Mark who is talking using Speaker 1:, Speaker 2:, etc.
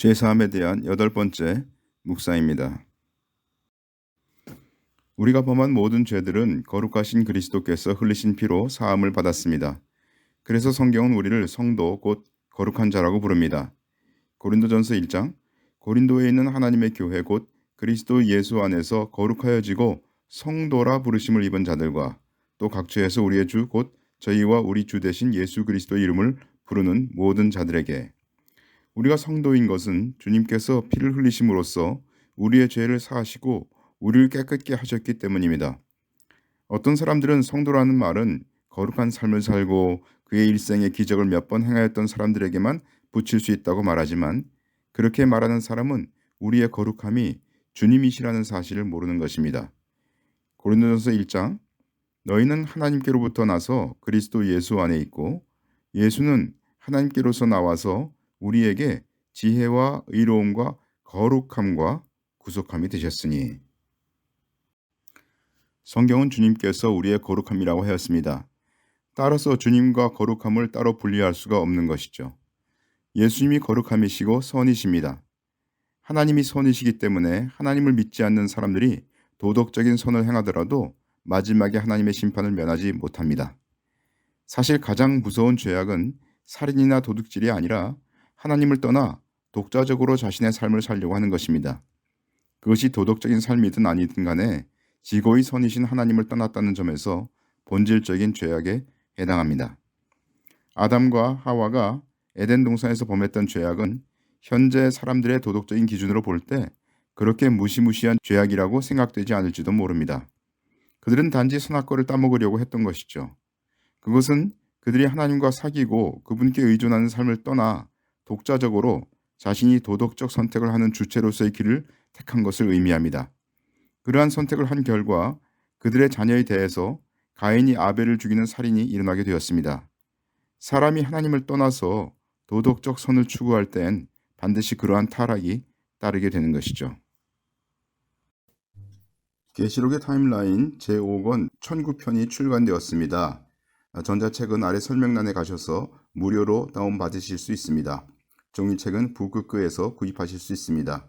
Speaker 1: 죄사함에 대한 여덟 번째 묵상입니다. 우리가 범한 모든 죄들은 거룩하신 그리스도께서 흘리신 피로 사함을 받았습니다. 그래서 성경은 우리를 성도 곧 거룩한 자라고 부릅니다. 고린도전서 1장 고린도에 있는 하나님의 교회 곧 그리스도 예수 안에서 거룩하여지고 성도라 부르심을 입은 자들과 또 각처에서 우리의 주 곧 저희와 우리 주 대신 예수 그리스도 이름을 부르는 모든 자들에게 우리가 성도인 것은 주님께서 피를 흘리심으로써 우리의 죄를 사하시고 우리를 깨끗게 하셨기 때문입니다. 어떤 사람들은 성도라는 말은 거룩한 삶을 살고 그의 일생에 기적을 몇 번 행하였던 사람들에게만 붙일 수 있다고 말하지만 그렇게 말하는 사람은 우리의 거룩함이 주님이시라는 사실을 모르는 것입니다. 고린도전서 1장 너희는 하나님께로부터 나서 그리스도 예수 안에 있고 예수는 하나님께로서 나와서 우리에게 지혜와 의로움과 거룩함과 구속함이 되셨으니 성경은 주님께서 우리의 거룩함이라고 하였습니다. 따라서 주님과 거룩함을 따로 분리할 수가 없는 것이죠. 예수님이 거룩함이시고 선이십니다. 하나님이 선이시기 때문에 하나님을 믿지 않는 사람들이 도덕적인 선을 행하더라도 마지막에 하나님의 심판을 면하지 못합니다. 사실 가장 무서운 죄악은 살인이나 도둑질이 아니라 하나님을 떠나 독자적으로 자신의 삶을 살려고 하는 것입니다. 그것이 도덕적인 삶이든 아니든 간에 지고의 선이신 하나님을 떠났다는 점에서 본질적인 죄악에 해당합니다. 아담과 하와가 에덴 동산에서 범했던 죄악은 현재 사람들의 도덕적인 기준으로 볼 때 그렇게 무시무시한 죄악이라고 생각되지 않을지도 모릅니다. 그들은 단지 선악과를 따먹으려고 했던 것이죠. 그것은 그들이 하나님과 사귀고 그분께 의존하는 삶을 떠나 독자적으로 자신이 도덕적 선택을 하는 주체로서의 길을 택한 것을 의미합니다. 그러한 선택을 한 결과 그들의 자녀에 대해서 가인이 아벨을 죽이는 살인이 일어나게 되었습니다. 사람이 하나님을 떠나서 도덕적 선을 추구할 땐 반드시 그러한 타락이 따르게 되는 것이죠. 계시록의 타임라인 제5권 1009편이 출간되었습니다. 전자책은 아래 설명란에 가셔서 무료로 다운받으실 수 있습니다. 종이책은 북극교에서 구입하실 수 있습니다.